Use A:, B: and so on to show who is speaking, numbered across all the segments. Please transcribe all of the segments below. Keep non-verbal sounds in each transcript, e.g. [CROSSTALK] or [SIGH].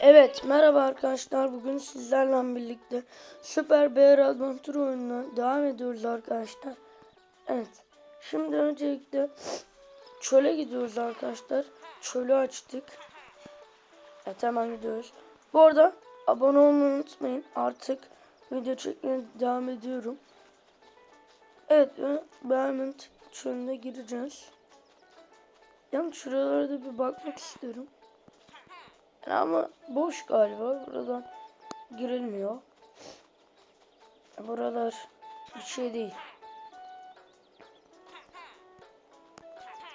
A: Evet merhaba arkadaşlar bugün sizlerle birlikte Süper Bear Adventure oyununa devam ediyoruz arkadaşlar. Evet şimdi öncelikle çöle gidiyoruz arkadaşlar. Çölü açtık. Evet hemen gidiyoruz. Bu arada abone olmayı unutmayın artık video çekmeye devam ediyorum. Evet ve Diamond çölüne gireceğiz. Yalnız şuralara da bir bakmak istiyorum. Ama boş galiba. Buradan girilmiyor. Buralar bir şey değil.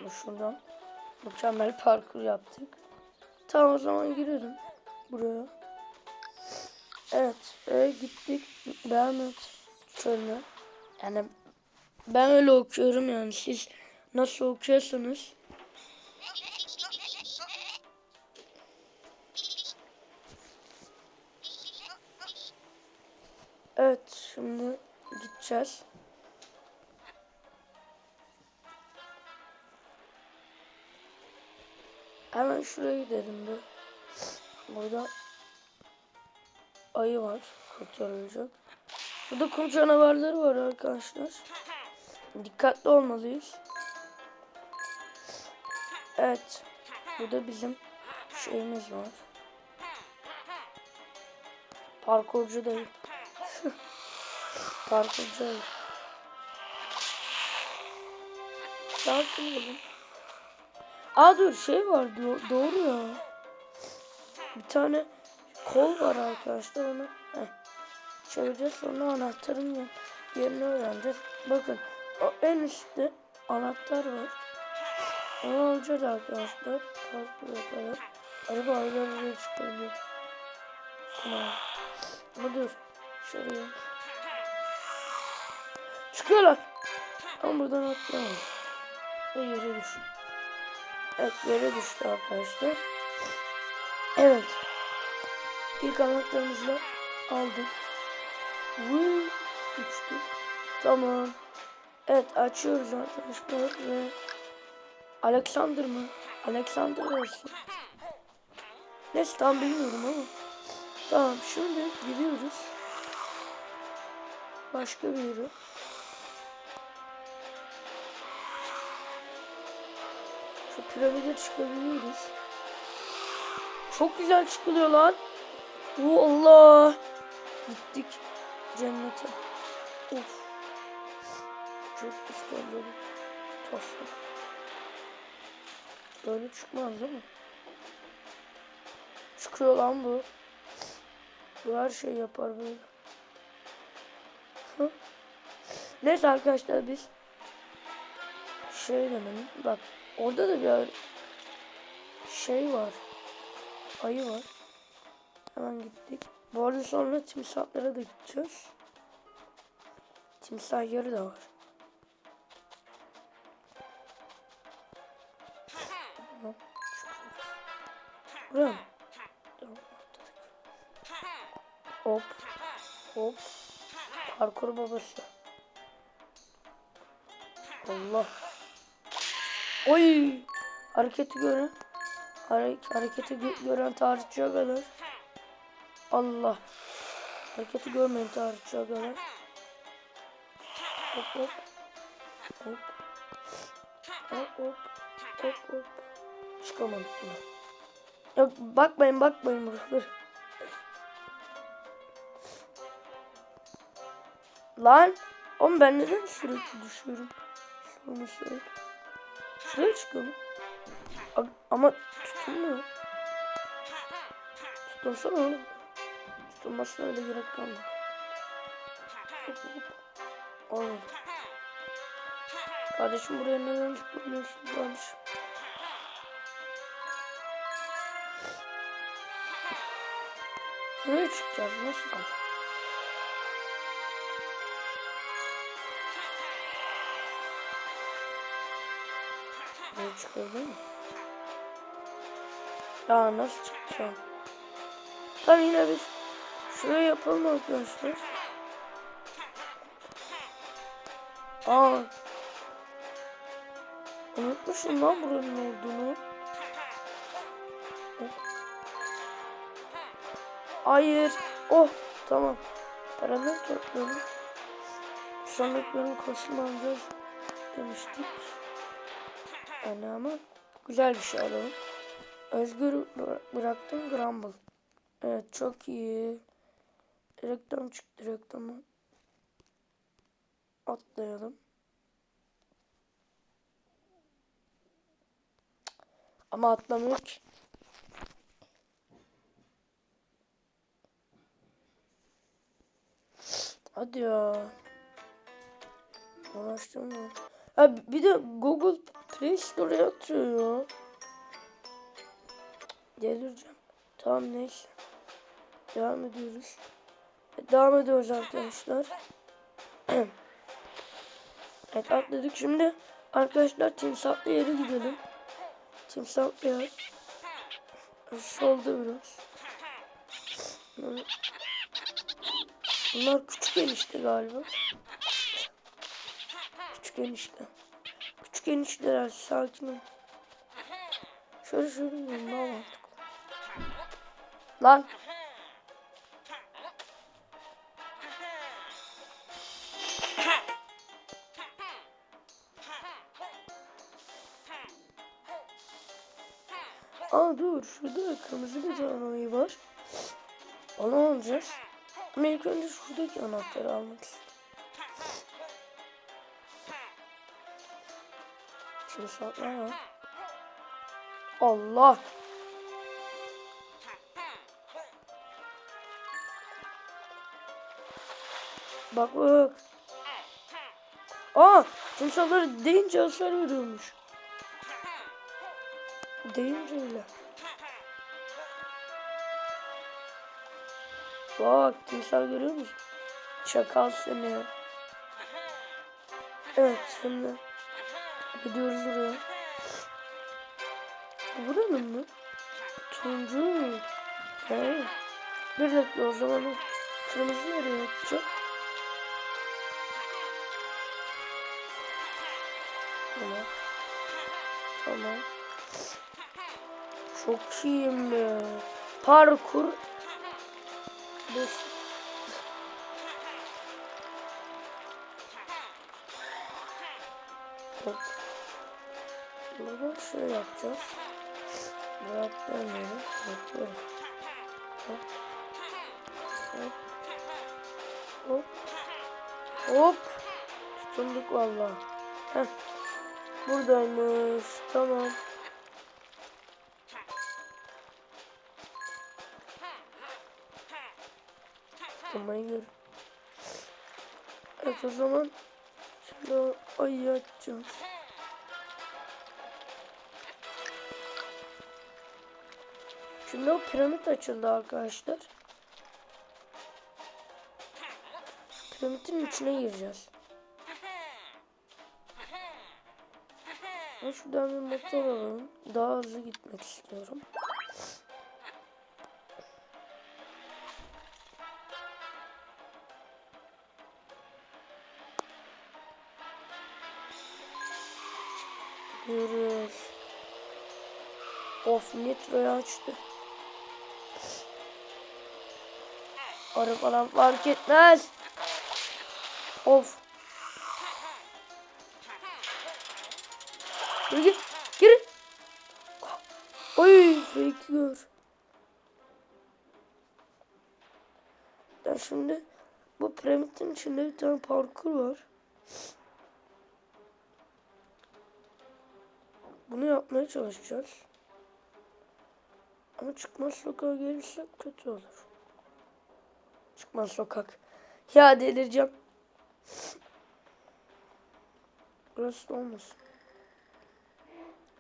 A: Şuradan mükemmel parkur yaptık. Tamam o zaman girelim buraya. Evet, e, gittik Behemoth çölüne. Yani ben öyle okuyorum yani siz nasıl okuyorsanız Evet şimdi gideceğiz. Hemen şuraya gidelim bir. Burada ayı var. Kurtarılacak. Burada kum canavarları var arkadaşlar. Dikkatli olmalıyız. Evet. Burada bizim şeyimiz var. Parkurcu değil. Parkurcu ayı. Sakin olun. Aa dur şey var do- doğru ya. Bir tane kol var arkadaşlar onu heh, çevireceğiz sonra anahtarın yer- yerini öğreneceğiz. Bakın o en üstte anahtar var. Onu alacağız arkadaşlar. Parkur yapalım. Araba aylar buraya çıkabiliyor. Tamam. Ama dur. Şuraya. Çıkıyorlar. Ama buradan atlayalım. Ve yere düş. Evet yere düştü arkadaşlar. Evet. İlk anahtarımızla aldık. Vuu uçtuk. Tamam. Evet açıyoruz arkadaşlar ve Alexander mı? Alexander olsun. Neyse tam bilmiyorum ama. Tamam şimdi gidiyoruz. Başka bir yere. Şu piramide çıkabiliriz. Çok güzel çıkılıyor lan. Oo Allah. Gittik cennete. Of. Çok böyle. Toslu. Böyle çıkmaz değil mi? Çıkıyor lan bu. Bu her şey yapar böyle. Neyse arkadaşlar biz şey demedim. Bak orada da bir şey var. Ayı var. Hemen gittik. Bu arada sonra timsahlara da gideceğiz. Timsah yeri de var. Buraya. Hop. Hop. Parkur babası. Allah. Oy. Hareketi gören. Hare hareketi gö gören tarihçiye kadar. Allah. Hareketi görmeyen tarihçiye kadar. Hop hop. Hop. Hop hop. Hop hop. Çıkamadık buna. Bakmayın bakmayın buraları. Lan. Oğlum ben neden sürekli düşüyorum? Sonra söyle. Şuraya çıkalım. Ama tutunmuyor. Tutunsana oğlum. Tutunmasına öyle gerek kalmadı. Olmadı. Kardeşim buraya neden tutmuyorsun kardeşim? Nereye çıkacağız? Nasıl? Buraya çıkıyor değil mi? Ya nasıl çıkacağım? Tamam yine biz şuraya yapalım arkadaşlar. Aa. Unutmuşum lan buranın olduğunu. Hayır. Oh tamam. Paraları toplayalım. Sandıkların alacağız demiştik. Yani ama güzel bir şey alalım. Özgür bı- bıraktım Grumble. Evet çok iyi. Reklam çıktı reklamı. Atlayalım. Ama atlamıyor ki. Hadi ya. Uğraştım mı? Ha bir de Google Play Store'a atıyor ya. Delireceğim. Tamam neyse. Devam ediyoruz. Devam ediyoruz arkadaşlar. [CLEARS THROAT] evet atladık. Şimdi arkadaşlar timsahlı yere gidelim. Timsahlı yer. Solda biraz. Bunlar küçük enişte galiba. Küçük enişte. Küçük enişteler sakin ol. Şöyle şöyle daha mantıklı. Lan. Aa dur şurada kırmızı bir tane ayı var. Onu alacağız. Ama ilk önce şuradaki anahtarı almak istiyorum. Şartlar var. Allah. Bak bak. Aa, timsahları deyince hasar veriyormuş. Deyince öyle. Bak timsah görüyor musun? Çakal seni. Evet şimdi gidiyoruz buraya. Bu buranın mı? Turuncu mu? He. Bir dakika o zaman o kırmızı nereye yapacağım? Tamam. Tamam. Çok iyiyim be. Parkur. Beş. Şöyle yapacağız. Buraya atlayamıyorum. Bakıyorum. Hop. Hop. Hop. Hop. Tutunduk valla. Heh. Buradaymış. Tamam. Tutunmayı gör. Evet o zaman şimdi o ayıyı açacağız. Şimdi o piramit açıldı arkadaşlar. Piramitin içine gireceğiz. Ben şuradan bir motor alalım. Daha hızlı gitmek istiyorum. Gidiyoruz. Of nitroyu açtı. Arı falan fark etmez. Of. Gir gir. Gir. Oy gör. Ya şimdi bu piramidin içinde bir tane parkur var. Bunu yapmaya çalışacağız. Ama çıkmaz sokağa gelirsek kötü olur. Çıkmaz sokak. Ya delireceğim. Burası da olmasın.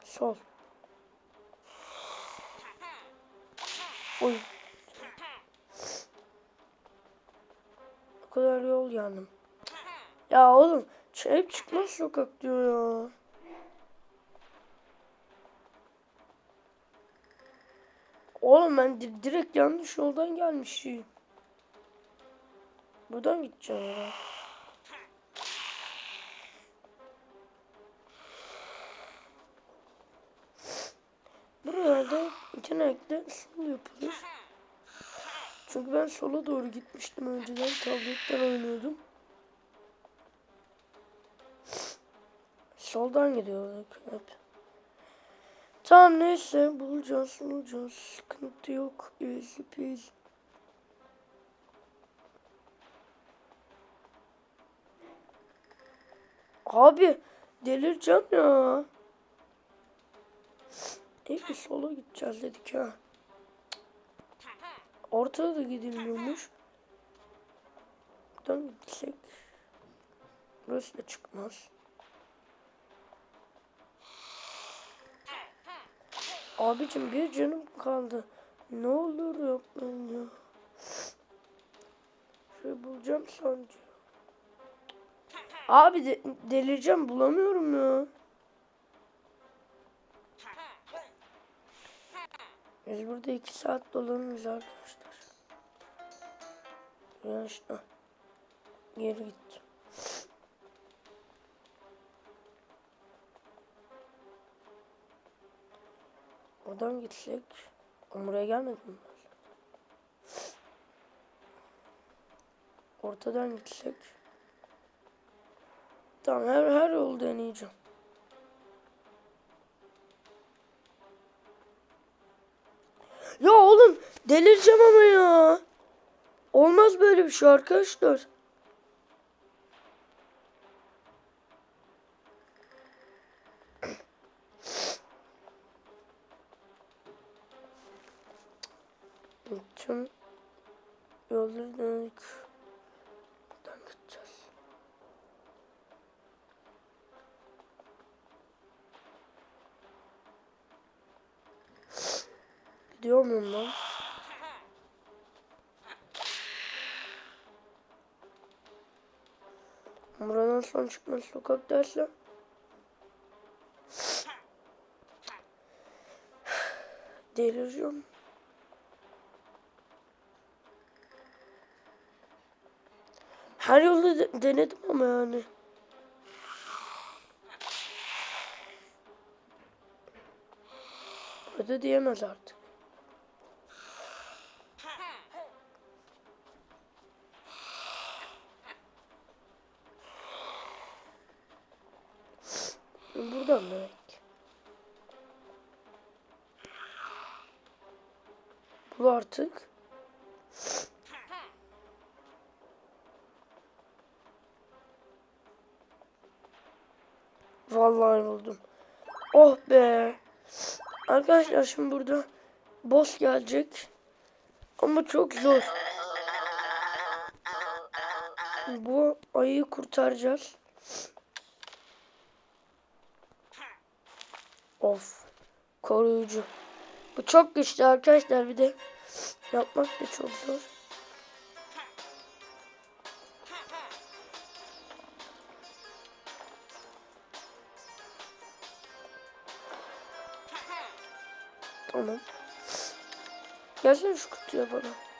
A: Sol. Oy. O kadar yol yandım. Ya oğlum hep çıkmaz sokak diyor ya. Oğlum ben di- direkt yanlış yoldan gelmişim. Buradan gideceğim ya. Buralarda genellikle şunu yapılır. Çünkü ben sola doğru gitmiştim önceden. Tabletten oynuyordum. Soldan gidiyorduk hep. Tamam neyse bulacağız bulacağız. Sıkıntı yok. Easy peasy. Abi delireceğim ya. İyi ki sola gideceğiz dedik ha. Ortada da gidilmiyormuş. Buradan gitsek. Burası da çıkmaz. Abicim bir canım kaldı. Ne olur yapmayın ya. Şöyle bulacağım sanki. Abi de, delireceğim bulamıyorum ya. Biz burada iki saat dolanırız arkadaşlar. Ya işte. Geri git. Oradan gitsek. Buraya gelmedim mi? Ortadan gitsek. Tamam her, her yolu deneyeceğim. Ya oğlum delireceğim ama ya. Olmaz böyle bir şey arkadaşlar. Tüm yolları denedik. Gidiyor muyum lan? Buradan son çıkma sokak derse delireceğim. Her yolu de- denedim ama yani. Burada diyemez artık. Buradan demek. Bu artık. Vallahi buldum. Oh be. Arkadaşlar şimdi burada boss gelecek. Ama çok zor. Bu ayıyı kurtaracağız. Of. Koruyucu. Bu çok güçlü arkadaşlar bir de yapmak da çok zor. Tamam. Gelsene şu kutuya bana.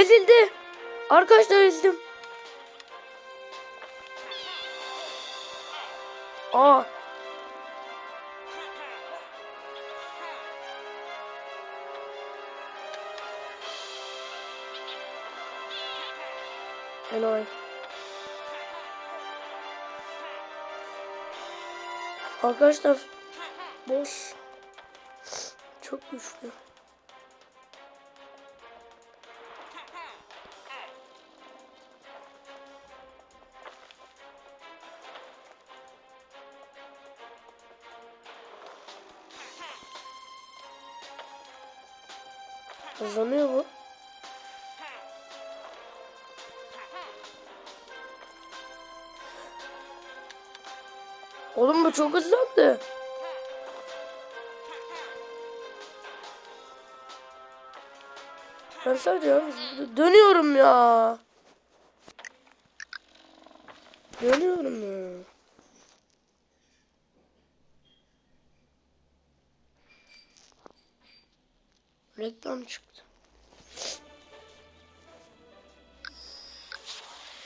A: Ezildi. Arkadaşlar ezildim. Aa. Enayi. Arkadaşlar boss çok güçlü. Hızlanıyor bu. Oğlum bu çok hızlandı. Ben sadece dönüyorum ya. Dönüyorum ya. Reklam çıktı.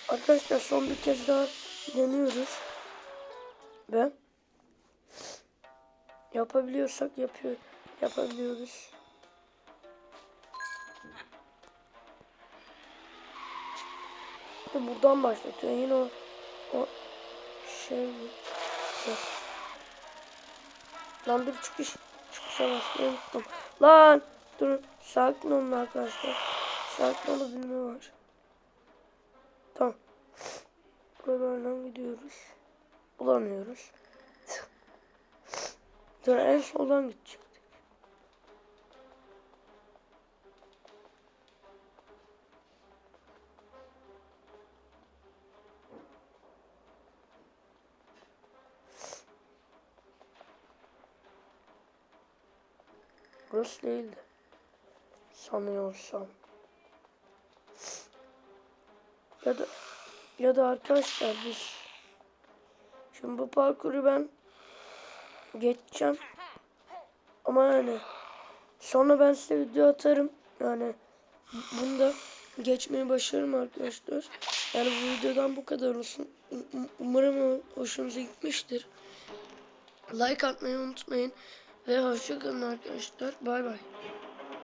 A: Arkadaşlar son bir kez daha deniyoruz. Ve yapabiliyorsak yapıyor yapabiliyoruz. İşte buradan başlatıyor. Yine o, o şey Dur. Lan dur çıkış. Çıkışa basmayı. Lan dur. Sakin olun arkadaşlar. Sakin olabilme var. Tamam. Buralardan gidiyoruz. Bulamıyoruz. Dur en soldan gidecektik. Burası değildi. Sanıyorsam. Ya da ya da arkadaşlar biz şimdi bu parkuru ben geçeceğim. Ama yani sonra ben size video atarım. Yani bunda geçmeyi başarırım arkadaşlar. Yani bu videodan bu kadar olsun. Um- Umarım hoşunuza gitmiştir. Like atmayı unutmayın. Ve hoşçakalın arkadaşlar. Bay bay.